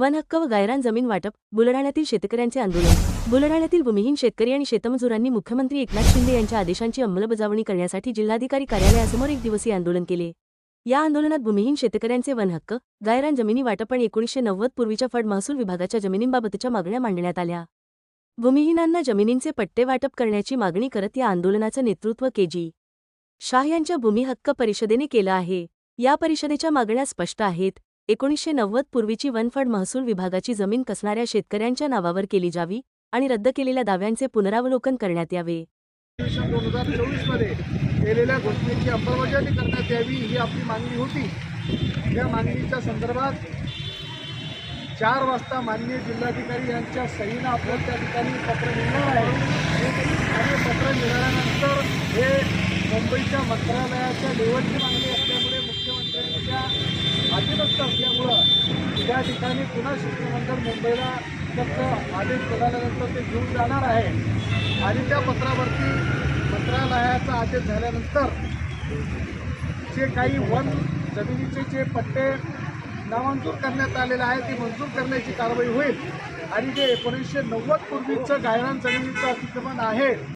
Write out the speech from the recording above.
वनहक्क व गायरान जमीन वाटप बुलढाण्यातील शेतकऱ्यांचे आंदोलन. बुलढाण्यातील भूमिहीन शेतकरी आणि शेतमजुरांनी मुख्यमंत्री एकनाथ शिंदे यांच्या आदेशांची अंमलबजावणी करण्यासाठी जिल्हाधिकारी कार्यालयासमोर एक दिवसीय आंदोलन केले. या आंदोलनात भूमिहीन शेतकऱ्यांचे वनहक्क गायरान जमिनी वाटप आणि एकोणीसशे नव्वद पूर्वीच्या फड महसूल विभागाच्या जमिनींबाबतच्या मागण्या मांडण्यात आल्या. भूमिहीनांना जमिनींचे पट्टे वाटप करण्याची मागणी करत या आंदोलनाचं नेतृत्व केजी शाह यांच्या भूमी हक्क परिषदेने केलं आहे. या परिषदेच्या मागण्या स्पष्ट आहेत. एकोणीसशे नव्वद पूर्वीची वनफड महसूल विभागाची जमीन कसणाऱ्या शेतकऱ्यांच्या नावावर केली जावी आणि रद्द केलेल्या दाव्यांचे पुनरावलोकन करण्यात यावे. दोन हजार चोवीसमध्ये केलेल्या घोषणेची अंमलबजावणी करण्यात यावी ही आपली मागणी होती. या मागणीच्या संदर्भात चार वाजता माननीय जिल्हाधिकारी यांच्या सहीनं आपल्याला त्या ठिकाणी पत्र मिळणार आहे. आणि पत्र मिळाल्यानंतर हे मुंबईच्या मंत्रालयाच्या लेवलची मागणी असल्यामुळे मुख्यमंत्र्यांच्या अधीनस्थ असल्यामुळं त्या ठिकाणी पुन्हा शिष्टमंडळ मुंबईला फक्त आदेश मिळाल्यानंतर ते घेऊन जाणार आहे. आणि त्या पत्रावरती मंत्रालयाचा आदेश झाल्यानंतर जे काही वन जमिनीचे जे पट्टे नामंजूर करण्यात आलेले आहे ते मंजूर करण्याची कारवाई होईल. आणि जे एकोणीसशे नव्वद पूर्वीचं गायरान जमिनीचं अतिक्रमण आहे